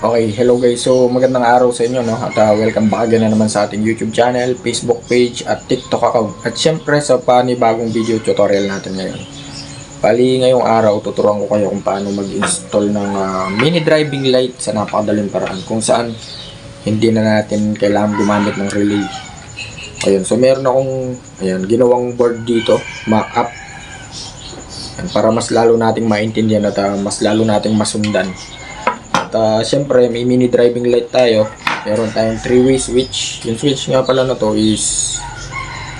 Okay, hello guys. So, magandang araw sa inyo, no? At uh, welcome back again na naman sa ating YouTube channel, Facebook page, at TikTok account. At syempre sa panibagong video tutorial natin ngayon. Bali, ngayong araw, tuturuan ko kayo kung paano mag-install ng ah, mini driving light sa napakadaling paraan. Kung saan, hindi na natin kailangan gumamit ng relay. Ayun, so meron akong, ayan, ginawang board dito. Ayan, Para mas lalo nating maintindihan at ah, mas lalo nating masundan. At uh, syempre, may mini driving light tayo. Meron tayong three-way switch. Yung switch nga pala na to is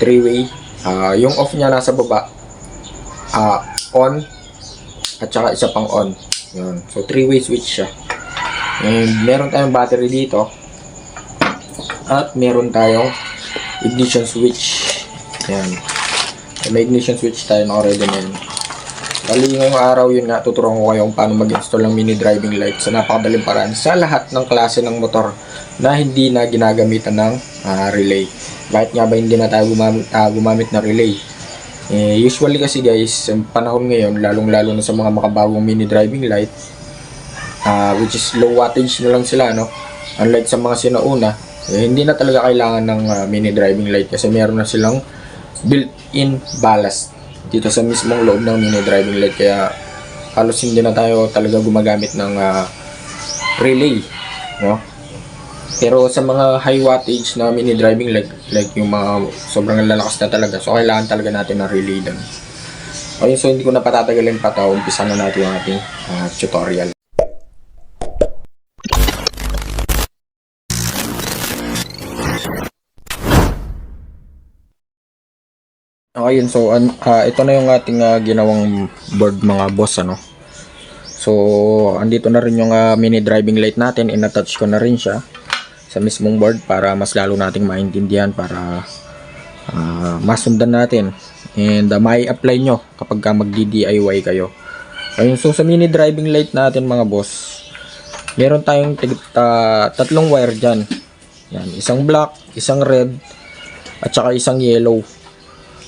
three-way. Ah, yung off niya nasa baba. Ah, on. At saka isa pang on. Yun. So, three-way switch siya. And meron tayong battery dito. At meron tayong ignition switch. Yan. May ignition switch tayo na already na. Bali ngayong araw yun nga, tuturuan ko kayo kung paano mag-install ng mini driving light sa napakadaling paraan sa lahat ng klase ng motor na hindi na ginagamitan ng ah, relay. Bakit nga ba hindi na tayo gumamit, ah, gumamit ng relay? Eh, usually kasi guys, sa panahon ngayon, lalong-lalo na sa mga makabagong mini driving light, ah, which is low wattage na lang sila, no? Unlike sa mga sinauna, eh, hindi na talaga kailangan ng ah, mini driving light kasi meron na silang built-in ballast dito sa mismong loob ng mini driving light kaya halos hindi na tayo talaga gumagamit ng ah, relay no? Pero sa mga high wattage na mini driving light like yung mga sobrang lalakas na talaga so kailangan talaga natin ng relay doon okay so hindi ko na patatagalin pa to. Umpisa na natin yung ating ah, tutorial Okay, yun. So, an, ah, ito na yung ating ah, ginawang board mga boss, ano. So, andito na rin yung ah, mini driving light natin. In-attach ko na rin siya sa mismong board para mas lalo nating maintindihan para ah, masundan natin. And ah, may apply nyo kapag ka magdi-DIY kayo. Ayun, so sa mini driving light natin mga boss, meron tayong ta- tatlong wire dyan. Yan, isang black, isang red, at saka isang yellow.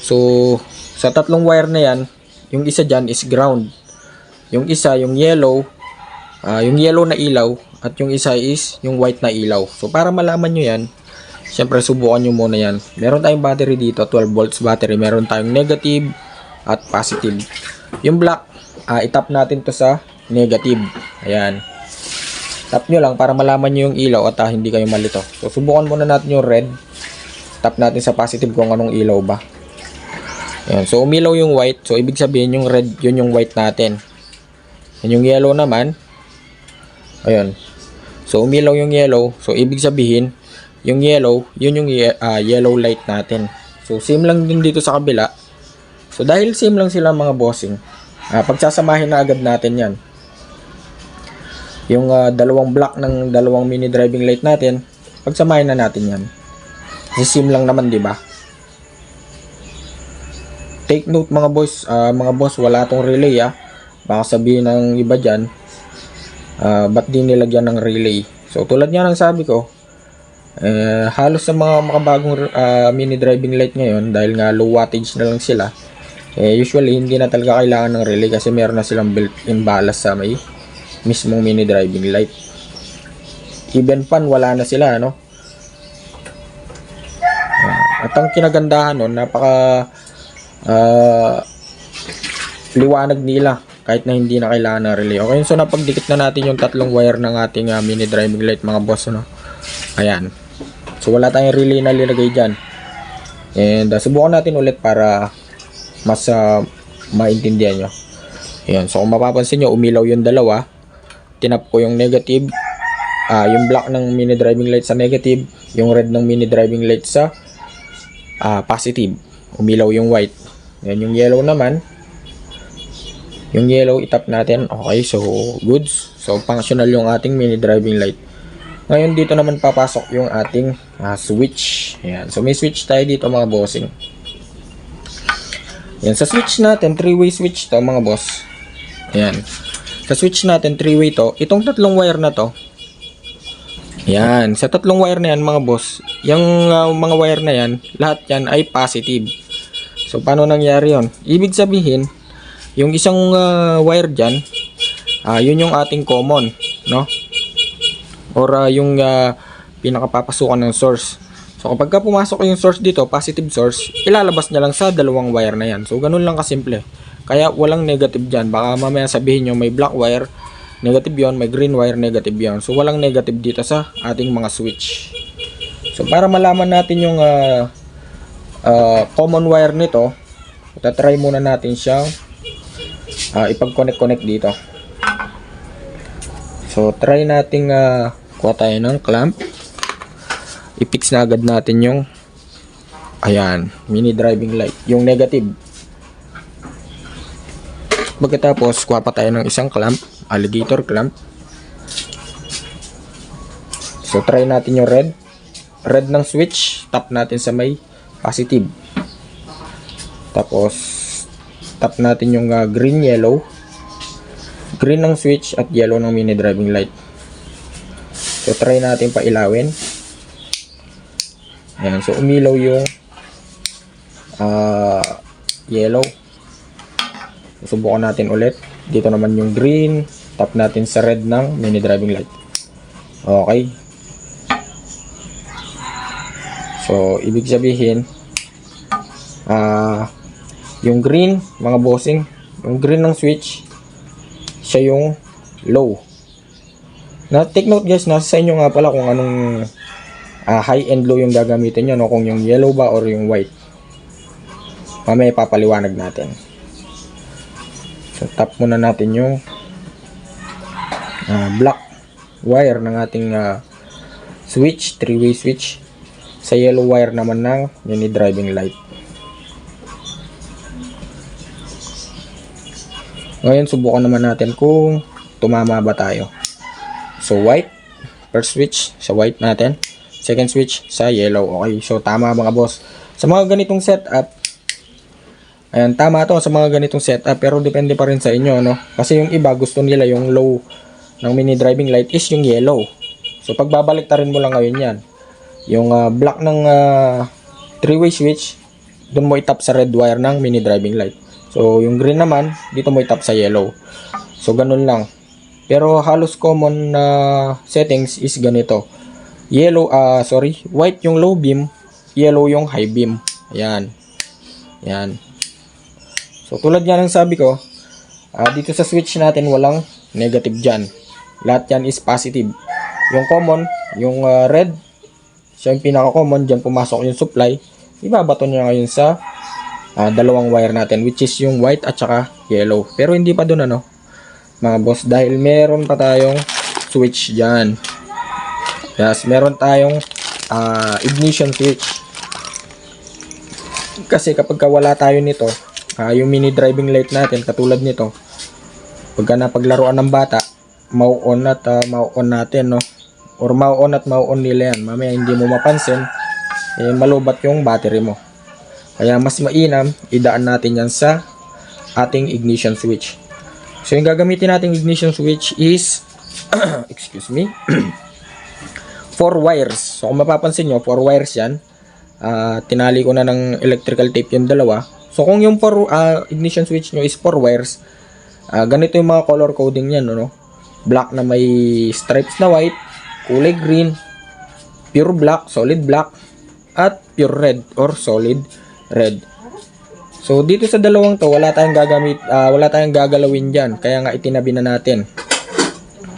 So, sa tatlong wire na yan, yung isa dyan is ground. Yung isa, yung yellow, ah, yung yellow na ilaw, at yung isa is yung white na ilaw. So, para malaman nyo yan, syempre subukan nyo muna yan. Meron tayong battery dito, 12 volts battery. Meron tayong negative at positive. Yung black, ah, itap natin to sa negative. Ayan. Tap nyo lang para malaman nyo yung ilaw at ah, hindi kayo malito. So, subukan muna natin yung red. Tap natin sa positive kung anong ilaw ba. Ayan, so umilaw yung white. So ibig sabihin yung red, yun yung white natin. Yan yung yellow naman. Ayun. So umilaw yung yellow. So ibig sabihin yung yellow, yun yung ye- ah, yellow light natin. So same lang din dito sa kabila. So dahil same lang sila mga bossing, ah, pagsasamahin na agad natin yan. Yung ah, dalawang block ng dalawang mini driving light natin, pagsamahin na natin yan. Kasi same lang naman, di ba? Take note mga boss, ah, mga boss, wala tong relay ah. Baka sabihin ng iba dyan, ah, ba't di nilagyan ng relay? So tulad nga ng sabi ko, eh, halos sa mga makabagong ah, mini driving light ngayon, dahil nga low wattage na lang sila, eh, usually hindi na talaga kailangan ng relay kasi meron na silang built-in ballast sa may mismong mini driving light. Even pan, wala na sila, no? At ang kinagandahan nun, napaka ah, liwanag nila kahit na hindi na kailangan ng relay. Okay, so napagdikit na natin yung tatlong wire ng ating ah, mini driving light mga boss. No? Ayan. So wala tayong relay na nilagay dyan. And ah, subukan natin ulit para mas ah, maintindihan nyo. Ayan. So kung mapapansin nyo, umilaw yung dalawa. Tinap ko yung negative. ah yung black ng mini driving light sa negative. Yung red ng mini driving light sa ah, positive. Umilaw yung white. Yan yung yellow naman. Yung yellow itap natin. Okay, so goods. So functional yung ating mini driving light. Ngayon dito naman papasok yung ating ah, switch. Ayan. So may switch tayo dito mga bossing. Yan sa switch natin, three-way switch to mga boss. Ayan. Sa switch natin, three-way to. Itong tatlong wire na to, yan, sa tatlong wire na yan mga boss, yung ah, mga wire na yan, lahat yan ay positive. So paano nangyari yon? Ibig sabihin, yung isang ah, wire dyan, ah, yun yung ating common, no? or ah, yung ah, pinakapapasukan ng source. So kapag ka pumasok yung source dito, positive source, ilalabas niya lang sa dalawang wire na yan. So ganun lang kasimple. Kaya walang negative dyan. Baka mamaya sabihin nyo may black wire, negative yon may green wire, negative yon So walang negative dito sa ating mga switch. So para malaman natin yung ah, ah, common wire nito, tatry muna natin siyang ah, ipag-connect-connect dito. So try nating uh, kuha tayo ng clamp. I-fix na agad natin yung ayan, mini driving light, yung negative. Pagkatapos, kuha pa tayo ng isang clamp, alligator clamp. So try natin yung red. Red ng switch, tap natin sa may positive. Tapos tap natin yung uh, green yellow. Green ng switch at yellow ng mini driving light. So try natin pailawin. Ayan, so umilaw yung ah, yellow. Subukan natin ulit. Dito naman yung green. Tap natin sa red ng mini driving light. Okay. So, ibig sabihin, ah, yung green, mga bossing, yung green ng switch, siya yung low. Na take note guys, nasa sa inyo nga pala kung anong ah, high and low yung gagamitin nyo, no? kung yung yellow ba or yung white. Mamaya papaliwanag natin. So tap muna natin yung ah, black wire ng ating ah, switch, three-way switch. Sa yellow wire naman ng mini driving light. Ngayon, subukan naman natin kung tumama ba tayo. So, white, first switch sa white natin. Second switch sa yellow. Okay, so tama mga boss. Sa mga ganitong setup, ayan, tama to sa mga ganitong setup, pero depende pa rin sa inyo, no? Kasi yung iba, gusto nila yung low ng mini driving light is yung yellow. So, pagbabalik rin mo lang ngayon yan. Yung ah, black ng ah, three-way switch, doon mo itap sa red wire ng mini driving light. So, yung green naman, dito mo itap sa yellow. So, ganun lang. Pero halos common na settings is ganito. Yellow, ah sorry, white yung low beam, yellow yung high beam. Ayan. Ayan. So, tulad nga ng sabi ko, ah, dito sa switch natin walang negative dyan. Lahat yan is positive. Yung common, yung ah, red, siya yung pinaka-common, dyan pumasok yung supply. Ibabato niya ngayon sa ah, dalawang wire natin, which is yung white at saka yellow. Pero hindi pa doon ano, mga boss, dahil meron pa tayong switch dyan. Yes, meron tayong ah, ignition switch. Kasi kapag ka wala tayo nito, ah, yung mini driving light natin, katulad nito, pagka napaglaruan ng bata, mau-on at ah, mau-on natin, no? Or mau-on at mau-on nila yan. Mamaya hindi mo mapansin, eh, malubat yung battery mo. Kaya mas mainam, idaan natin yan sa ating ignition switch. So yung gagamitin nating ignition switch is, excuse me, four wires. So kung mapapansin nyo, four wires yan. Ah, tinali ko na ng electrical tape yung dalawa. So kung yung four, ah, ignition switch nyo is four wires, ah, ganito yung mga color coding yan, no? Black na may stripes na white, kulay green, pure black, solid black, at pure red or solid red. So dito sa dalawang to, wala tayong gagamit, ah, wala tayong gagalawin diyan. Kaya nga itinabi na natin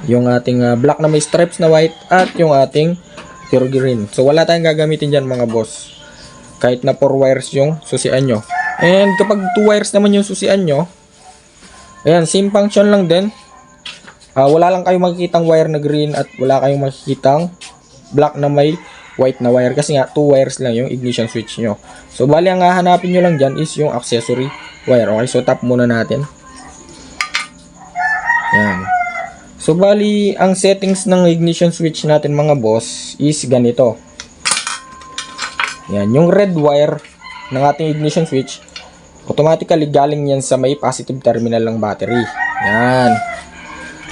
yung ating ah, black na may stripes na white at yung ating pure green. So wala tayong gagamitin diyan mga boss. Kahit na 4 wires yung susian nyo. And kapag 2 wires naman yung susian nyo, ayan, same function lang din. Ah, wala lang kayong makikitang wire na green at wala kayong makikitang black na may white na wire kasi nga 2 wires lang yung ignition switch nyo. So bali ang hahanapin nyo lang dyan is yung accessory wire. Okay, so tap muna natin. Yan. So bali ang settings ng ignition switch natin mga boss is ganito. Yan, yung red wire ng ating ignition switch automatically galing yan sa may positive terminal ng battery. Yan.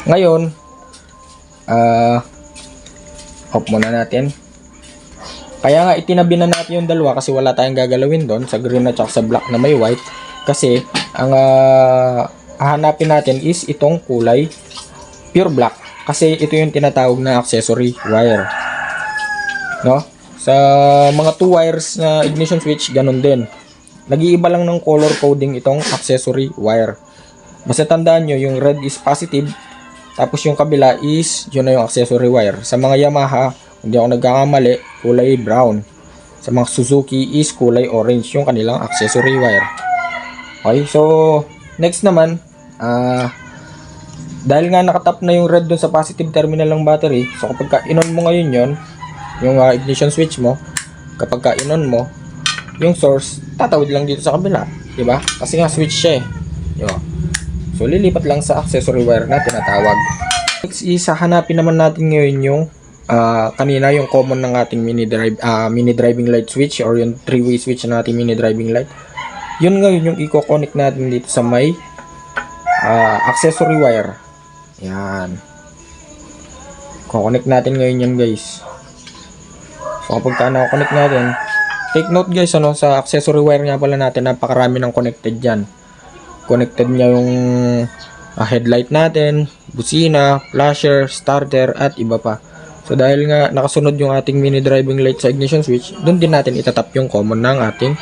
Ngayon, ah off muna natin. Kaya nga itinabi na natin yung dalawa kasi wala tayong gagalawin doon sa green at sa black na may white. Kasi ang ah, hahanapin natin is itong kulay pure black. Kasi ito yung tinatawag na accessory wire. No? Sa mga two wires na ignition switch, ganun din. Nag-iiba lang ng color coding itong accessory wire. Basta tandaan nyo, yung red is positive, tapos yung kabila is, yun na yung accessory wire. Sa mga Yamaha, kung di ako nagkakamali, kulay brown. Sa mga Suzuki is kulay orange yung kanilang accessory wire. Okay, so next naman, ah dahil nga nakatap na yung red dun sa positive terminal ng battery, so kapag ka inon mo ngayon yon yung ah, ignition switch mo, kapag ka inon mo, yung source, tatawid lang dito sa kabila. di ba? Kasi nga switch siya eh. Di? So, lilipat lang sa accessory wire na tinatawag. Next is, hanapin naman natin ngayon yung ah, kanina yung common ng ating mini drive ah, mini driving light switch or yung three-way switch ng ating mini driving light. Yun ngayon yung i-connect natin dito sa may ah, accessory wire. Yan. Connect natin ngayon yan guys. So kapag ka na-connect natin, take note guys ano, sa accessory wire nga pala natin, napakarami ng connected dyan. Connected niya yung ah, headlight natin, busina, flasher, starter, at iba pa. So dahil nga nakasunod yung ating mini driving light sa ignition switch, doon din natin itatap yung common ng ating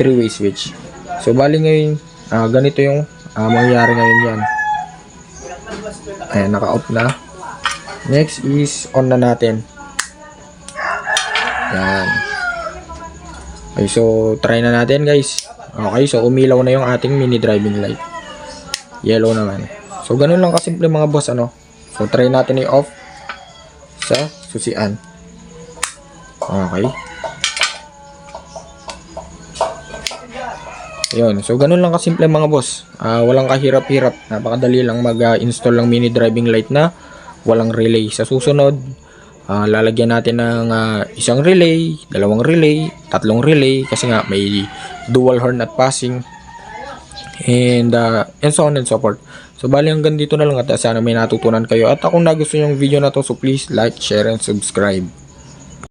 three-way switch. So bali ngayon, ah, ganito yung ah, mangyayari ngayon yan. Ayan, naka-off na. Next is on na natin. Yan. Okay, so try na natin guys. Okay, so umilaw na yung ating mini driving light. Yellow naman. So ganun lang kasimple mga boss ano. So try natin i-off sa susian. Okay. Yun. So, ganun lang kasimple mga boss. Ah, walang kahirap-hirap. Napakadali lang mag-install ng mini driving light na walang relay. Sa susunod, ah, lalagyan natin ng ah, isang relay, dalawang relay, tatlong relay kasi nga may dual horn at passing and uh, and so on and so forth. So bali hanggang dito na lang at sana may natutunan kayo at kung nagustuhan yung video na to so please like, share and subscribe.